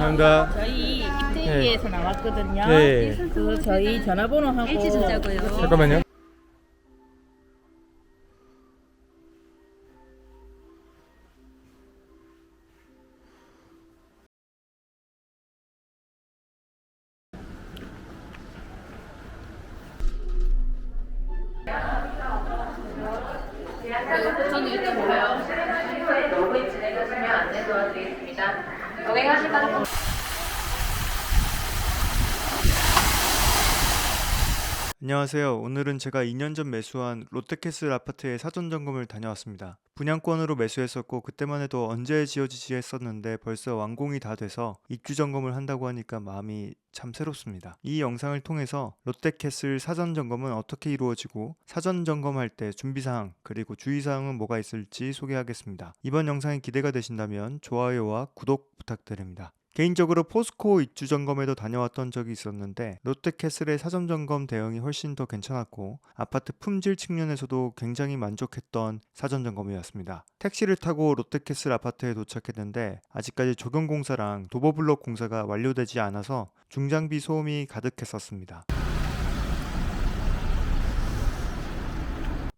감사합니다. 저희 입대기에서 나왔거든요. 네. 그 저희 전화번호하고. 잠깐만요. 도와드리겠습니다. 동행하시다는 분 안녕하세요. 오늘은 제가 2년 전 매수한 롯데캐슬 아파트의 사전 점검을 다녀왔습니다. 분양권으로 매수했었고 그때만 해도 언제 지어지지 했었는데 벌써 완공이 다 돼서 입주 점검을 한다고 하니까 마음이 참 새롭습니다. 이 영상을 통해서 롯데캐슬 사전 점검은 어떻게 이루어지고 사전 점검할 때 준비 사항 그리고 주의 사항은 뭐가 있을지 소개하겠습니다. 이번 영상이 기대가 되신다면 좋아요와 구독 부탁드립니다. 개인적으로 포스코 입주 점검에도 다녀왔던 적이 있었는데 롯데캐슬의 사전 점검 대응이 훨씬 더 괜찮았고 아파트 품질 측면에서도 굉장히 만족했던 사전 점검이었습니다. 택시를 타고 롯데캐슬 아파트에 도착했는데 아직까지 조경 공사랑 도보 블록 공사가 완료되지 않아서 중장비 소음이 가득했었습니다.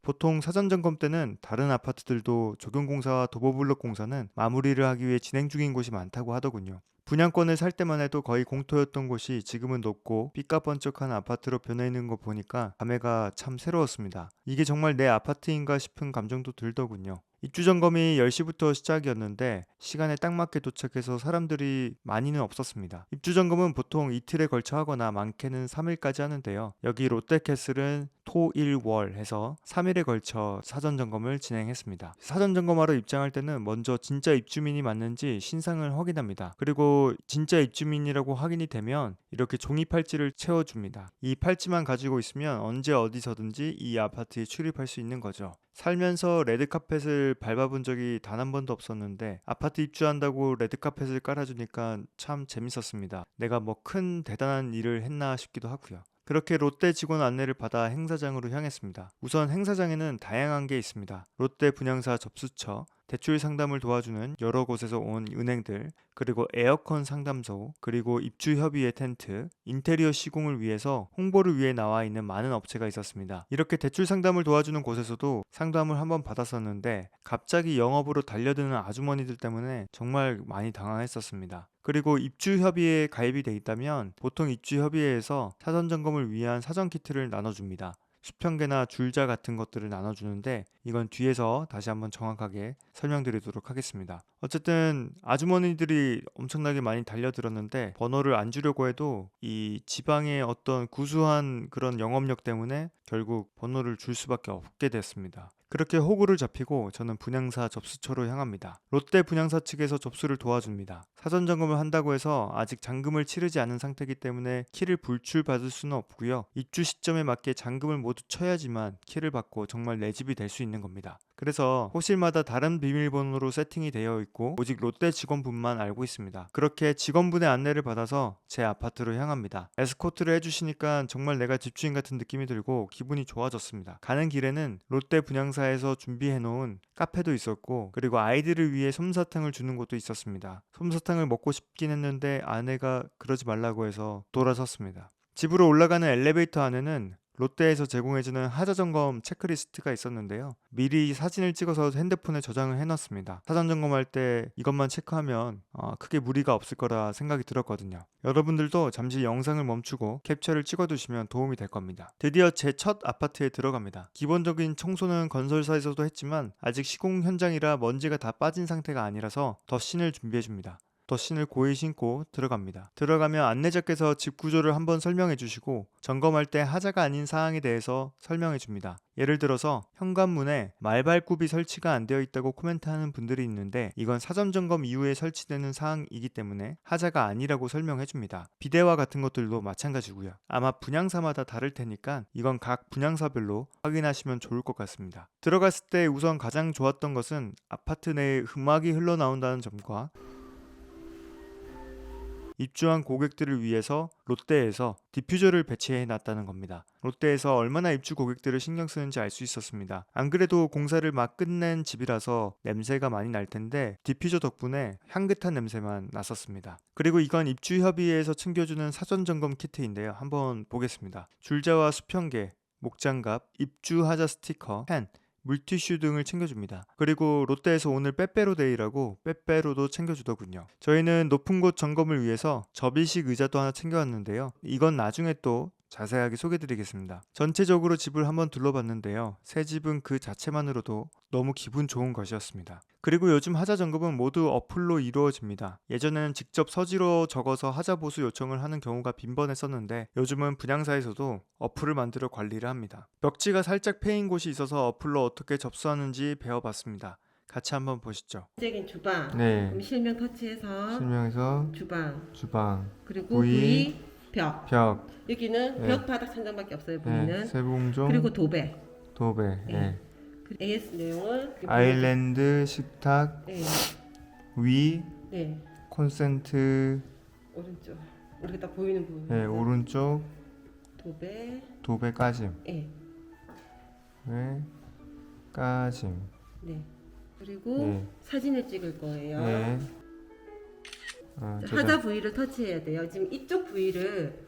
보통 사전 점검 때는 다른 아파트들도 조경 공사와 도보블록 공사는 마무리를 하기 위해 진행 중인 곳이 많다고 하더군요. 분양권을 살 때만 해도 거의 공터였던 곳이 지금은 높고 삐까번쩍한 아파트로 변해 있는 거 보니까 감회가 참 새로웠습니다. 이게 정말 내 아파트인가 싶은 감정도 들더군요. 입주 점검이 10시부터 시작이었는데 시간에 딱 맞게 도착해서 사람들이 많이는 없었습니다. 입주 점검은 보통 이틀에 걸쳐 하거나 많게는 3일까지 하는데요. 여기 롯데캐슬은 토, 일, 월 해서 3일에 걸쳐 사전 점검을 진행했습니다. 사전 점검하러 입장할 때는 먼저 진짜 입주민이 맞는지 신상을 확인합니다. 그리고 진짜 입주민이라고 확인이 되면 이렇게 종이 팔찌를 채워줍니다. 이 팔찌만 가지고 있으면 언제 어디서든지 이 아파트에 출입할 수 있는 거죠. 살면서 레드카펫을 밟아본 적이 단 한 번도 없었는데 아파트 입주한다고 레드카펫을 깔아주니까 참 재밌었습니다. 내가 뭐 큰 대단한 일을 했나 싶기도 하고요. 그렇게 롯데 직원 안내를 받아 행사장으로 향했습니다. 우선 행사장에는 다양한 게 있습니다. 롯데 분양사 접수처, 대출 상담을 도와주는 여러 곳에서 온 은행들, 그리고 에어컨 상담소, 그리고 입주 협의회 텐트, 인테리어 시공을 위해서 홍보를 위해 나와 있는 많은 업체가 있었습니다. 이렇게 대출 상담을 도와주는 곳에서도 상담을 한번 받았었는데 갑자기 영업으로 달려드는 아주머니들 때문에 정말 많이 당황했었습니다. 그리고 입주 협의회에 가입이 돼 있다면 보통 입주 협의회에서 사전 점검을 위한 사전 키트를 나눠줍니다. 수평계나 줄자 같은 것들을 나눠주는데 이건 뒤에서 다시 한번 정확하게 설명드리도록 하겠습니다. 어쨌든 아주머니들이 엄청나게 많이 달려들었는데 번호를 안 주려고 해도 이 지방의 어떤 구수한 그런 영업력 때문에 결국 번호를 줄 수밖에 없게 됐습니다. 그렇게 호구를 잡히고 저는 분양사 접수처로 향합니다. 롯데 분양사 측에서 접수를 도와줍니다. 사전 점검을 한다고 해서 아직 잔금을 치르지 않은 상태이기 때문에 키를 불출받을 수는 없고요. 입주 시점에 맞게 잔금을 모두 쳐야지만 키를 받고 정말 내 집이 될 수 있는 겁니다. 그래서 호실마다 다른 비밀번호로 세팅이 되어 있고 오직 롯데 직원분만 알고 있습니다. 그렇게 직원분의 안내를 받아서 제 아파트로 향합니다. 에스코트를 해주시니까 정말 내가 집주인 같은 느낌이 들고 기분이 좋아졌습니다. 가는 길에는 롯데 분양사에서 준비해놓은 카페도 있었고 그리고 아이들을 위해 솜사탕을 주는 곳도 있었습니다. 솜사탕을 먹고 싶긴 했는데 아내가 그러지 말라고 해서 돌아섰습니다. 집으로 올라가는 엘리베이터 안에는 롯데에서 제공해주는 하자 점검 체크리스트가 있었는데요. 미리 사진을 찍어서 핸드폰에 저장을 해놨습니다. 사전 점검할 때 이것만 체크하면 어, 크게 무리가 없을 거라 생각이 들었거든요. 여러분들도 잠시 영상을 멈추고 캡처를 찍어두시면 도움이 될 겁니다. 드디어 제 첫 아파트에 들어갑니다. 기본적인 청소는 건설사에서도 했지만 아직 시공 현장이라 먼지가 다 빠진 상태가 아니라서 더 신을 준비해줍니다. 덧신을 고이 신고 들어갑니다. 들어가면 안내자께서 집 구조를 한번 설명해 주시고 점검할 때 하자가 아닌 사항에 대해서 설명해 줍니다. 예를 들어서 현관문에 말발굽이 설치가 안 되어 있다고 코멘트하는 분들이 있는데 이건 사전 점검 이후에 설치되는 사항이기 때문에 하자가 아니라고 설명해 줍니다. 비대와 같은 것들도 마찬가지고요. 아마 분양사마다 다를 테니까 이건 각 분양사별로 확인하시면 좋을 것 같습니다. 들어갔을 때 우선 가장 좋았던 것은 아파트 내에 음악이 흘러나온다는 점과 입주한 고객들을 위해서 롯데에서 디퓨저를 배치해 놨다는 겁니다. 롯데에서 얼마나 입주 고객들을 신경 쓰는지 알 수 있었습니다. 안 그래도 공사를 막 끝낸 집이라서 냄새가 많이 날 텐데 디퓨저 덕분에 향긋한 냄새만 났었습니다. 그리고 이건 입주 협의회에서 챙겨주는 사전 점검 키트인데요. 한번 보겠습니다. 줄자와 수평계, 목장갑, 입주 하자 스티커, 펜, 물티슈 등을 챙겨줍니다. 그리고 롯데에서 오늘 빼빼로데이라고 빼빼로도 챙겨주더군요. 저희는 높은 곳 점검을 위해서 접이식 의자도 하나 챙겨왔는데요. 이건 나중에 또 자세하게 소개드리겠습니다. 전체적으로 집을 한번 둘러봤는데요. 새 집은 그 자체만으로도 너무 기분 좋은 것이었습니다. 그리고 요즘 하자 점검은 모두 어플로 이루어집니다. 예전에는 직접 서지로 적어서 하자 보수 요청을 하는 경우가 빈번했었는데 요즘은 분양사에서도 어플을 만들어 관리를 합니다. 벽지가 살짝 패인 곳이 있어서 어플로 어떻게 접수하는지 배워봤습니다. 같이 한번 보시죠. 적인 주방. 네. 그럼 실명 터치해서 실명에서 주방. 주방, 그리고 부위, 부위, 벽. 벽, 여기는 네. 벽 바닥 천장밖에 없어요. 부위는. 세봉종, 그리고 도배. 도배, 네. 그 AS 내용은 아일랜드 식탁 네. 위 네. 콘센트 오른쪽. 이렇게 딱 보이는 부분. 네, 오른쪽 도배. 도배 까짐 네. 네, 까짐 네. 그리고 네. 사진을 찍을 거예요. 네. 아. 하자 부위를 터치해야 돼요. 지금 이쪽 부위를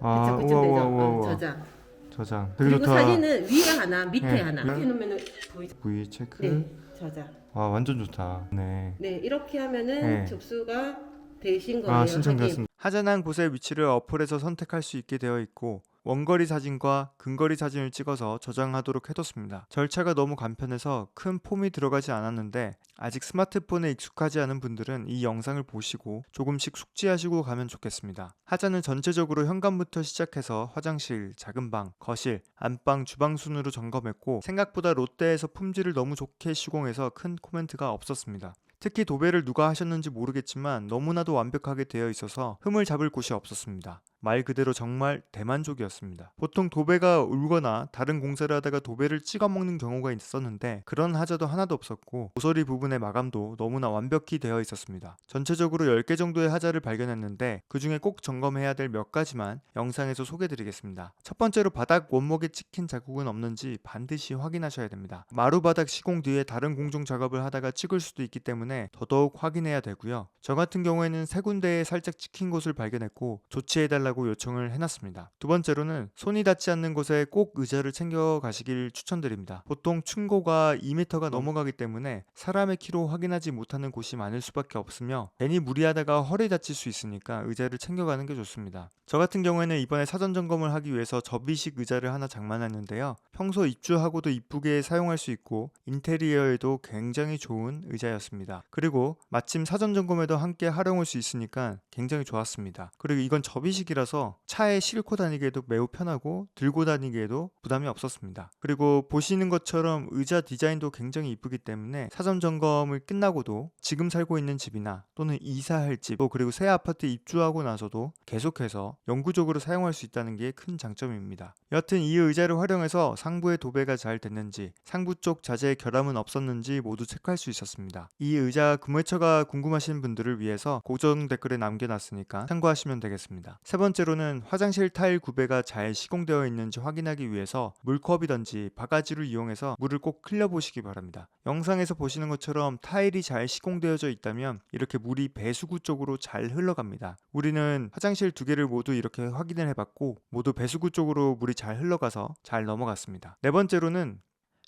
아, 그쵸, 그쯤 우와, 되죠. 우와, 우와, 어, 우와. 저장. 저장. 되게 그리고 좋다. 사진은 위에 하나, 밑에 네. 하나. 네. 이렇게 놓으면 보이죠. V 체크. 네. 저장. 와, 완전 좋다. 네. 네, 이렇게 하면은 네. 접수가 되신 거예요. 아, 확인. 신청되었습니다. 하자난 곳의 위치를 어플에서 선택할 수 있게 되어 있고 원거리 사진과 근거리 사진을 찍어서 저장하도록 해뒀습니다. 절차가 너무 간편해서 큰 폼이 들어가지 않았는데 아직 스마트폰에 익숙하지 않은 분들은 이 영상을 보시고 조금씩 숙지하시고 가면 좋겠습니다. 하자는 전체적으로 현관부터 시작해서 화장실, 작은 방, 거실, 안방, 주방 순으로 점검했고 생각보다 롯데에서 품질을 너무 좋게 시공해서 큰 코멘트가 없었습니다. 특히 도배를 누가 하셨는지 모르겠지만 너무나도 완벽하게 되어 있어서 흠을 잡을 곳이 없었습니다. 말 그대로 정말 대만족이었습니다. 보통 도배가 울거나 다른 공사를 하다가 도배를 찍어 먹는 경우가 있었는데 그런 하자도 하나도 없었고 모서리 부분의 마감도 너무나 완벽히 되어 있었습니다. 전체적으로 10개 정도의 하자를 발견했는데 그 중에 꼭 점검해야 될 몇 가지만 영상에서 소개드리겠습니다. 첫 번째로 바닥 원목에 찍힌 자국은 없는지 반드시 확인하셔야 됩니다. 마루 바닥 시공 뒤에 다른 공중 작업을 하다가 찍을 수도 있기 때문에 더더욱 확인해야 되고요. 저 같은 경우에는 세 군데에 살짝 찍힌 곳을 발견했고 조치해달라고 요청을 해놨습니다. 두 번째로는 손이 닿지 않는 곳에 꼭 의자를 챙겨 가시길 추천드립니다. 보통 충고가 2m가 넘어가기 때문에 사람의 키로 확인하지 못하는 곳이 많을 수밖에 없으며 괜히 무리하다가 허리 다칠 수 있으니까 의자를 챙겨가는 게 좋습니다. 저 같은 경우에는 이번에 사전 점검을 하기 위해서 접이식 의자를 하나 장만했는데요. 평소 입주하고도 이쁘게 사용할 수 있고 인테리어에도 굉장히 좋은 의자였습니다. 그리고 마침 사전 점검에도 함께 활용할 수 있으니까 굉장히 좋았습니다. 그리고 이건 접이식이라 서 차에 싣고 다니기에도 매우 편하고 들고 다니기에도 부담이 없었습니다. 그리고 보시는 것처럼 의자 디자인도 굉장히 이쁘기 때문에 사전 점검을 끝나고도 지금 살고 있는 집이나 또는 이사할 집, 또 그리고 새 아파트 입주하고 나서도 계속해서 영구적으로 사용할 수 있다는 게 큰 장점입니다. 여하튼 이 의자를 활용해서 상부의 도배가 잘 됐는지, 상부 쪽 자재의 결함은 없었는지 모두 체크할 수 있었습니다. 이 의자 구매처가 궁금하신 분들을 위해서 고정 댓글에 남겨놨으니까 참고하시면 되겠습니다. 세 번째 로는 화장실 타일 구배가 잘 시공되어 있는지 확인하기 위해서 물컵이든지 바가지를 이용해서 물을 꼭 흘려 보시기 바랍니다. 영상에서 보시는 것처럼 타일이 잘 시공되어져 있다면 이렇게 물이 배수구 쪽으로 잘 흘러갑니다. 우리는 화장실 두 개를 모두 이렇게 확인을 해봤고 모두 배수구 쪽으로 물이 잘 흘러가서 잘 넘어갔습니다. 네 번째로는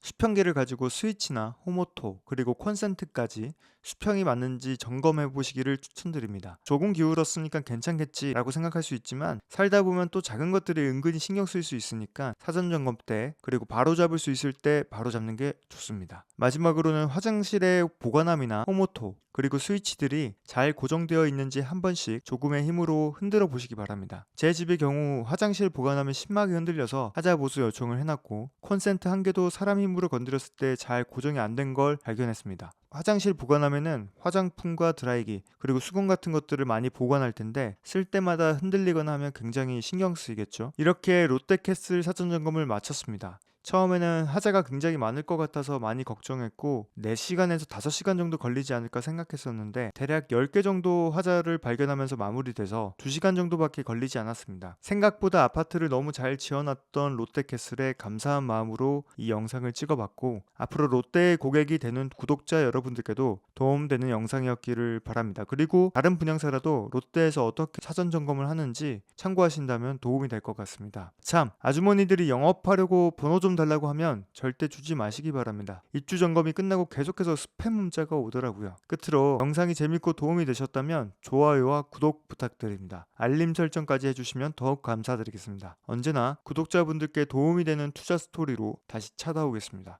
수평기를 가지고 스위치나 호모토 그리고 콘센트까지 수평이 맞는지 점검해 보시기를 추천드립니다. 조금 기울었으니까 괜찮겠지 라고 생각할 수 있지만 살다 보면 또 작은 것들이 은근히 신경 쓸 수 있으니까 사전 점검 때 그리고 바로 잡을 수 있을 때 바로 잡는 게 좋습니다. 마지막으로는 화장실의 보관함이나 호모토 그리고 스위치들이 잘 고정되어 있는지 한 번씩 조금의 힘으로 흔들어 보시기 바랍니다. 제 집의 경우 화장실 보관함이 심하게 흔들려서 하자 보수 요청을 해놨고 콘센트 한 개도 사람 힘으로 건드렸을 때 잘 고정이 안 된 걸 발견했습니다. 화장실 보관함에는 화장품과 드라이기 그리고 수건 같은 것들을 많이 보관할 텐데 쓸 때마다 흔들리거나 하면 굉장히 신경 쓰이겠죠. 이렇게 롯데캐슬 사전 점검을 마쳤습니다. 처음에는 하자가 굉장히 많을 것 같아서 많이 걱정했고 4시간에서 5시간 정도 걸리지 않을까 생각했었는데 대략 10개 정도 하자를 발견하면서 마무리돼서 2시간 정도밖에 걸리지 않았습니다. 생각보다 아파트를 너무 잘 지어놨던 롯데캐슬에 감사한 마음으로 이 영상을 찍어봤고 앞으로 롯데의 고객이 되는 구독자 여러분들께도 도움되는 영상이었기를 바랍니다. 그리고 다른 분양사라도 롯데에서 어떻게 사전 점검을 하는지 참고하신다면 도움이 될 것 같습니다. 참 아주머니들이 영업하려고 번호 좀 달라고 하면 절대 주지 마시기 바랍니다. 입주 점검이 끝나고 계속해서 스팸 문자가 오더라고요. 끝으로 영상이 재밌고 도움이 되셨다면 좋아요와 구독 부탁드립니다. 알림 설정까지 해주시면 더욱 감사드리겠습니다. 언제나 구독자분들께 도움이 되는 투자 스토리로 다시 찾아오겠습니다.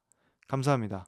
감사합니다.